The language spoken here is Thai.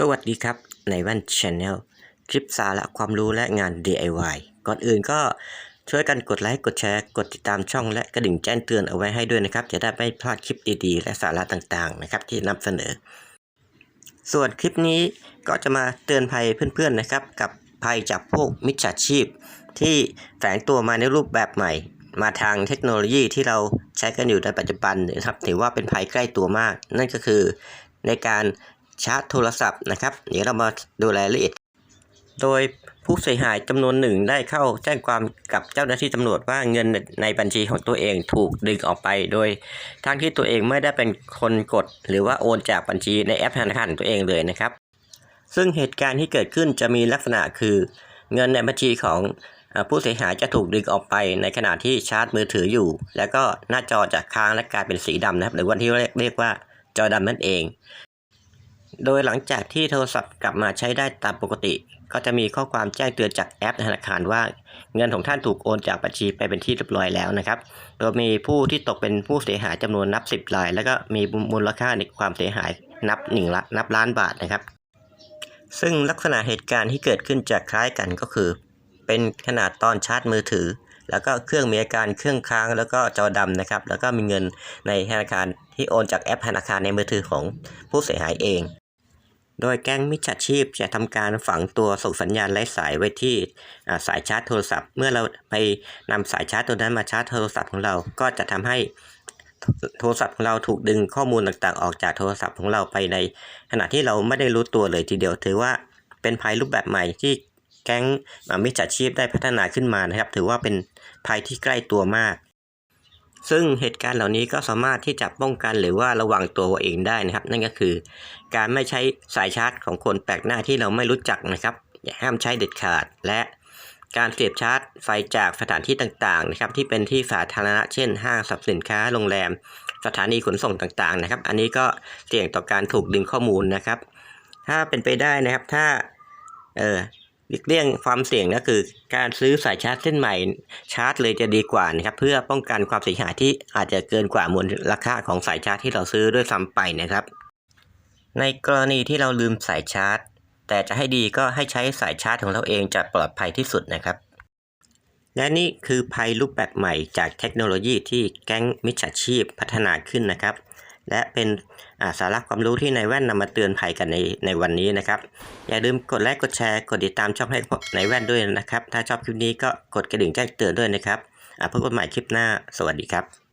สวัสดีครับ ในวัน Channel คลิปสาระความรู้และงาน DIY ก่อนอื่นก็ช่วยกันกดไลค์กดแชร์กดติดตามช่องและกระดิ่งแจ้งเตือนเอาไว้ให้ด้วยนะครับ จะได้ไม่พลาดคลิปดีๆ และสาระต่างๆนะครับที่นำเสนอ ส่วนคลิปนี้ก็จะมาเตือนภัยเพื่อนๆนะครับ กับภัยจากพวกมิจฉาชีพ ที่แฝงตัวมาในรูปแบบใหม่ มาทางเทคโนโลยีที่เราใช้กันอยู่ในปัจจุบันนะครับถือว่าเป็นภัยใกล้ตัวมาก นั่นก็คือในการ ชาร์จโทรศัพท์นะครับ เดี๋ยวเรามาดูรายละเอียด โดยผู้เสียหายจำนวนหนึ่งได้เข้าแจ้งความกับเจ้าหน้าที่ตำรวจว่าเงินในบัญชีของตัวเองถูกดึงออกไป โดยทั้งที่ตัวเองไม่ได้เป็นคนกด หรือว่าโอนจากบัญชีในแอปธนาคารตัวเองเลยนะครับ ซึ่งเหตุการณ์ที่เกิดขึ้นจะมีลักษณะคือ เงินในบัญชีของผู้เสียหายจะถูกดึงออกไปในขณะที่ชาร์จมือถืออยู่ แล้วก็หน้าจอจะค้างและกลายเป็นสีดำนะครับ หรือวันที่เรียกเรียกว่าจอดำนั่นเอง โดยหลังจากที่โทรศัพท์กลับมาใช้ได้ตามปกติ ก็จะมีข้อความแจ้งเตือนจากแอปธนาคารว่า เงินของท่านถูกโอนจากบัญชีไปเป็นที่เรียบร้อยแล้วนะครับ โดยมีผู้ที่ตกเป็นผู้เสียหายจำนวนนับสิบราย แล้วก็มีมูลค่าในความเสียหายนับหนึ่งละนับล้านบาทนะครับ ซึ่งลักษณะเหตุการณ์ที่เกิดขึ้นจะคล้ายกันก็คือ เป็นขนาดตอนชาร์จมือถือ แล้วก็เครื่องมีอาการเครื่องค้างแล้วก็จอดำนะครับ แล้วก็มีเงินในธนาคารที่โอนจากแอปธนาคารในมือถือของผู้เสียหายเอง โดยแก๊งมิจฉาชีพจะทำการฝังตัวส่งสัญญาณไร้สายไว้ที่สายชาร์จโทรศัพท์ เมื่อเราไปนำสายชาร์จตัวนั้นมาชาร์จโทรศัพท์ของเรา ก็จะทำให้โทรศัพท์ของเราถูกดึงข้อมูลต่างๆ ออกจากโทรศัพท์ของเราไปใน ขณะที่เราไม่ได้รู้ตัวเลยทีเดียว ถือว่าเป็นภัยรูปแบบใหม่ที่แก๊งมิจฉาชีพได้พัฒนาขึ้นมานะครับ ถือว่าเป็นภัยที่ใกล้ตัวมาก ซึ่งเหตุการณ์เหล่านี้ก็สามารถที่จะป้องกันหรือว่าระวังตัวเองได้นะครับ นั่นก็คือ การไม่ใช้สายชาร์จของคนแปลกหน้าที่เราไม่รู้จักนะครับอย่าห้ามใช้เด็ดขาดและการเสียบชาร์จไฟจากสถานที่ต่างๆนะครับที่เป็นที่สาธารณะเช่น ห้างสรรพสินค้าโรงแรม สถานีขนส่งต่างๆนะครับ อันนี้ก็เสี่ยงต่อการถูกดึงข้อมูลนะครับ ถ้าเป็นไปได้นะครับถ้าเออ หลีกเลี่ยงความเสี่ยงก็คือ การซื้อสายชาร์จเส้นใหม่ชาร์จเลยจะดีกว่านะครับ เพื่อป้องกันความเสียหายที่อาจจะเกินกว่ามูลราคาของสายชาร์จที่เราซื้อด้วยซ้ำไปนะครับ ในกรณีที่เราลืมสายชาร์จ แต่จะให้ดีก็ให้ใช้สายชาร์จของเราเองจะปลอดภัยที่สุดนะครับ และนี่คือภัยรูปแบบใหม่จากเทคโนโลยีที่แก๊งมิจฉาชีพพัฒนาขึ้นนะครับ และเป็นาสาระความรู้ที่นายแว่นนำมาเตือนภัยกันในในวันนี้นะครับ อย่าลืมกดไลค์กดแชร์กดติดตามช่องให้นายแว่นด้วยนะครับ ถ้าชอบคลิปนี้ก็กดกระดิ่งแจ้งเตือนด้วยนะครับพบกันใหม่คลิปหน้าสวัสดีครับ